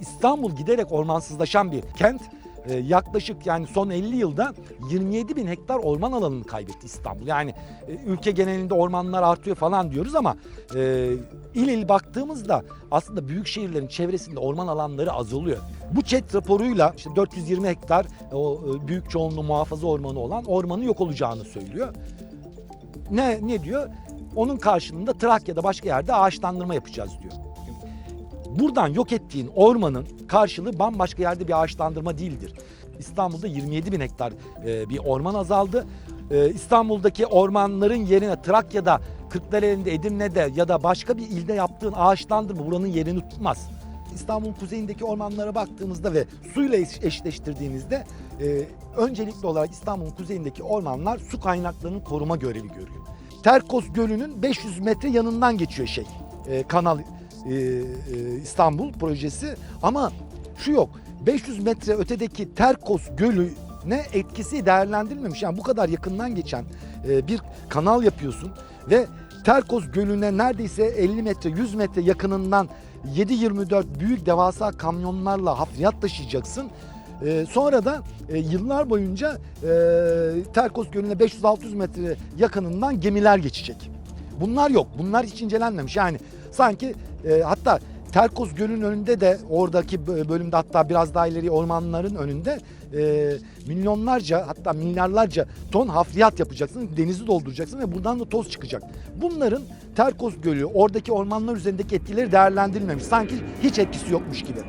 İstanbul giderek ormansızlaşan bir kent. Ee, yaklaşık yani son 50 yılda 27 bin hektar orman alanını kaybetti İstanbul. Yani e, ülke genelinde ormanlar artıyor falan diyoruz ama e, il il baktığımızda aslında büyük şehirlerin çevresinde orman alanları azalıyor. Bu ÇED raporuyla işte 420 hektar o e, büyük çoğunluğu muhafaza ormanı olan ormanın yok olacağını söylüyor. Ne ne diyor? Onun karşılığında Trakya'da başka yerde ağaçlandırma yapacağız diyor. Buradan yok ettiğin ormanın karşılığı bambaşka yerde bir ağaçlandırma değildir. İstanbul'da 27 bin hektar e, bir orman azaldı. E, İstanbul'daki ormanların yerine Trakya'da, Kırklareli'nde, Edirne'de ya da başka bir ilde yaptığın ağaçlandırma buranın yerini tutmaz. İstanbul'un kuzeyindeki ormanlara baktığımızda ve suyla eş- eşleştirdiğinizde e, öncelikli olarak İstanbul'un kuzeyindeki ormanlar su kaynaklarının koruma görevi görüyor. Terkos Gölü'nün 500 metre yanından geçiyor şey e, kanal e, e, İstanbul projesi ama şu yok 500 metre ötedeki Terkos Gölü'ne etkisi değerlendirilmemiş. Yani bu kadar yakından geçen e, bir kanal yapıyorsun ve Terkos Gölü'ne neredeyse 50 metre 100 metre yakınından 7-24 büyük devasa kamyonlarla hafriyat taşıyacaksın. Ee, sonra da e, yıllar boyunca e, Terkos Gölü'ne 500-600 metre yakınından gemiler geçecek. Bunlar yok. Bunlar hiç incelenmemiş. Yani sanki e, hatta Terkos Gölü'nün önünde de oradaki bö- bölümde hatta biraz daha ileri ormanların önünde e, milyonlarca hatta milyarlarca ton hafriyat yapacaksın. Denizi dolduracaksın ve buradan da toz çıkacak. Bunların Terkos Gölü oradaki ormanlar üzerindeki etkileri değerlendirilmemiş. Sanki hiç etkisi yokmuş gibi.